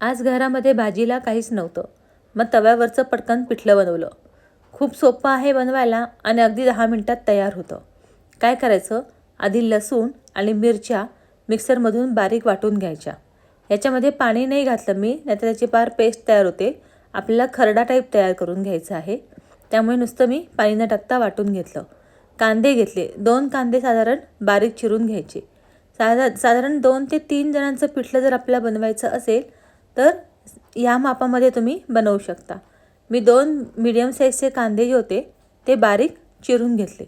आज घरामध्ये भाजीला काहीच नव्हतं. मग तव्यावरचं पटकन पिठलं बनवलं. खूप सोपं आहे बनवायला आणि अगदी दहा मिनटात तयार होतं. काय करायचं? आधी लसूण आणि मिरच्या मिक्सरमधून बारीक वाटून घ्यायच्या. याच्यामध्ये पाणी नाही घातलं मी नाहीतर त्याची पार पेस्ट तयार होते. आपल्याला खरडा टाईप तयार करून घ्यायचा आहे. त्यामुळे नुसतं मी पाणी न टाकता वाटून घेतलं. कांदे घेतले. दोन कांदे साधारण बारीक चिरून घ्यायचे. साधा साधारण दोन ते तीन जणांचं पिठलं जर आपल्याला बनवायचं असेल तर या मापामध्ये तुम्ही बनवू शकता. मी दोन मीडियम साईजचे कांदे जे होते ते बारीक चिरून घेतले.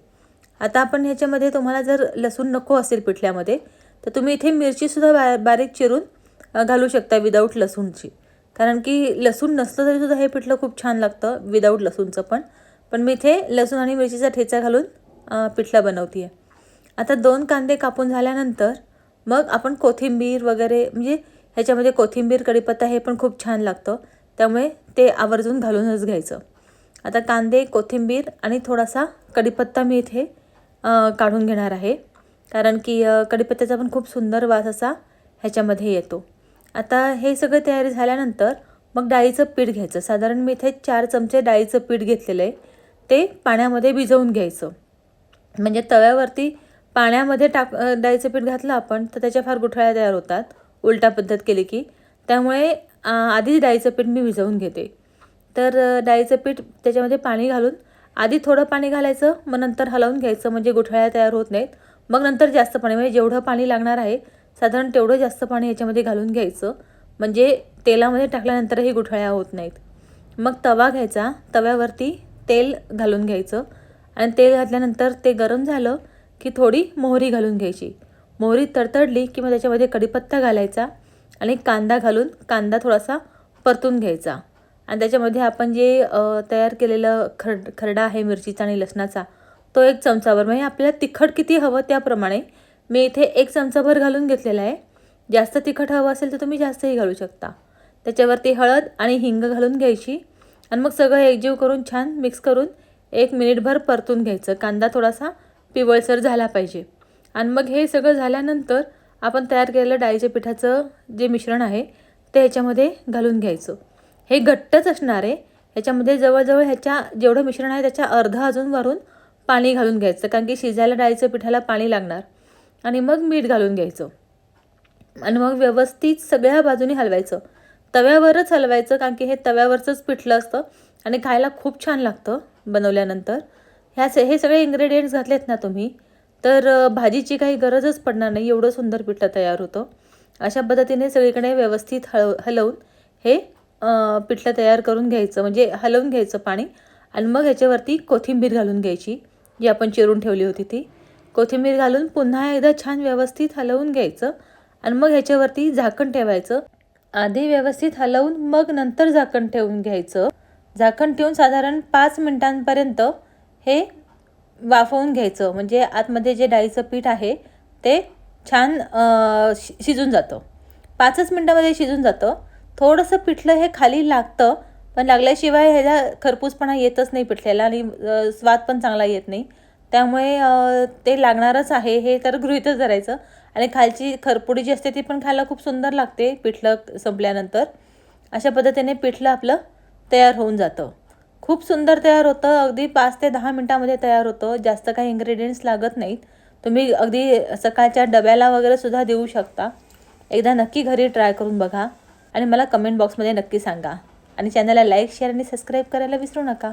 आता आपण ह्याच्यामध्ये तुम्हाला जर लसूण नको असेल पिठल्यामध्ये तर तुम्ही इथे मिरचीसुद्धा बा बारीक चिरून घालू शकता विदाऊट लसूणची. कारण की लसूण नसलं तरीसुद्धा हे पिठलं खूप छान लागतं विदाऊट लसूणचं पण. पण मी इथे लसूण आणि मिरचीचा ठेचा घालून पिठला पिठलं बनवते आहे आता दोन कांदे कापून झाल्यानंतर मग आपण कोथिंबीर वगैरे म्हणजे ह्याच्यामध्ये कोथिंबीर कढीपत्ता हे पण खूप छान लागतं. त्यामुळे ते आवर्जून घालूनच घ्यायचं. आता कांदे कोथिंबीर आणि थोडासा कढीपत्ता मी इथे काढून घेणार आहे. कारण की कढीपत्त्याचा पण खूप सुंदर वास असा ह्याच्यामध्ये येतो. आता हे सगळं तयारी झाल्यानंतर मग डाळीचं पीठ घ्यायचं. साधारण मी इथे चार चमचे डाळीचं पीठ घेतलेलं आहे. ते पाण्यामध्ये भिजवून घ्यायचं. म्हणजे तव्यावरती पाण्यामध्ये टाक डाळीचं पीठ घातलं आपण तर त्याच्या फार गुठळ्या तयार होतात. उलटा पद्धत केली की. त्यामुळे आधीच डाळीचं पीठ मी भिजवून घेते. तर डाळीचं पीठ त्याच्यामध्ये पाणी घालून आधी थोडं पाणी घालायचं मग नंतर हलवून घ्यायचं म्हणजे गुठळ्या तयार होत नाहीत. मग नंतर जास्त पाणी म्हणजे जेवढं पाणी लागणार आहे साधारण तेवढं जास्त पाणी याच्यामध्ये घालून घ्यायचं. म्हणजे तेलामध्ये टाकल्यानंतरही गुठळ्या होत नाहीत. मग तवा घ्यायचा. तव्यावरती तेल घालून घ्यायचं. आणि तेल घातल्यानंतर ते गरम झालं की थोडी मोहरी घालून घ्यायची. मोहरी तडतडली की मग त्याच्यामध्ये कढीपत्ता घालायचा आणि कांदा घालून कांदा थोडासा परतून घ्यायचा. आणि त्याच्यामध्ये आपण जे तयार केलेलं खरड खरडा आहे मिरचीचा आणि लसणाचा तो एक चमचाभर म्हणजे आपल्याला तिखट किती हवं त्याप्रमाणे मी इथे एक चमचाभर घालून घेतलेला आहे. जास्त तिखट हवं असेल तर तुम्ही जास्तही घालू शकता. त्याच्यावरती हळद आणि हिंग घालून घ्यायची. आणि मग सगळं एकजीव करून छान मिक्स करून एक मिनिटभर परतून घ्यायचं. कांदा थोडासा पिवळसर झाला पाहिजे. आणि मग हे सगळं झाल्यानंतर आपण तयार केलेलं डाळीच्या पिठाचं जे मिश्रण आहे ते ह्याच्यामध्ये घालून घ्यायचं. हे घट्टच असणार आहे. ह्याच्यामध्ये जवळजवळ ह्याच्या जेवढं मिश्रण आहे त्याच्या अर्धा अजून वरून पाणी घालून घ्यायचं कारण की शिजायला डाळीचं पिठाला पाणी लागणार. आणि मग मीठ घालून घ्यायचं. आणि मग व्यवस्थित सगळ्या बाजूनी हलवायचं. तव्यावरच हलवायचं कारण की हे तव्यावरचंच पिठलं असतं आणि खायला खूप छान लागतं बनवल्यानंतर. ह्या हे सगळे इन्ग्रेडियंट्स घातलेत ना तुम्ही तर भाजीची काही गरजच पडणार नाही एवढं सुंदर पिठलं तयार होतं. अशा पद्धतीने सगळीकडे व्यवस्थित हळ हलवून हे पिठलं तयार करून घ्यायचं. म्हणजे हलवून घ्यायचं पाणी आणि मग ह्याच्यावरती कोथिंबीर घालून घ्यायची जी आपण चिरून ठेवली होती ती. कोथिंबीर घालून पुन्हा एकदा छान व्यवस्थित हलवून घ्यायचं आणि मग ह्याच्यावरती झाकण ठेवायचं. आधी व्यवस्थित हलवून मग नंतर झाकण ठेवून घ्यायचं. झाकण ठेवून साधारण पाच मिनटांपर्यंत हे वाफवून घ्यायचं. म्हणजे आतमध्ये जे डाळीचं पीठ आहे ते छान शि शिजून जातं. पाचच मिनटामध्ये शिजून जातं. थोडंसं पिठलं हे खाली लागतं पण लागल्याशिवाय ह्याचा खरपूसपणा येतच नाही पिठल्याला आणि स्वाद पण चांगला येत नाही. त्यामुळे ते लागणारच आहे हे तर गृहितच धरायचं. आणि खालची खरपुडी जी असते ती पण खायला खूप सुंदर लागते पिठलं संपल्यानंतर. अशा पद्धतीने पिठलं आपलं तयार होऊन जातं. खूप सुंदर तयार होतं. अगदी पाच ते दहा मिनटामध्ये तयार होतं. जास्त काही इन्ग्रेडियंट्स लागत नाहीत. तुम्ही अगदी सकाळच्या डब्याला वगैरे सुद्धा देऊ शकता. एकदा नक्की घरी ट्राय करून बघा. आणि मला कमेंट बॉक्समध्ये नक्की सांगा. आणि चॅनलला लाईक शेअर आणि सबस्क्राईब करायला विसरू नका.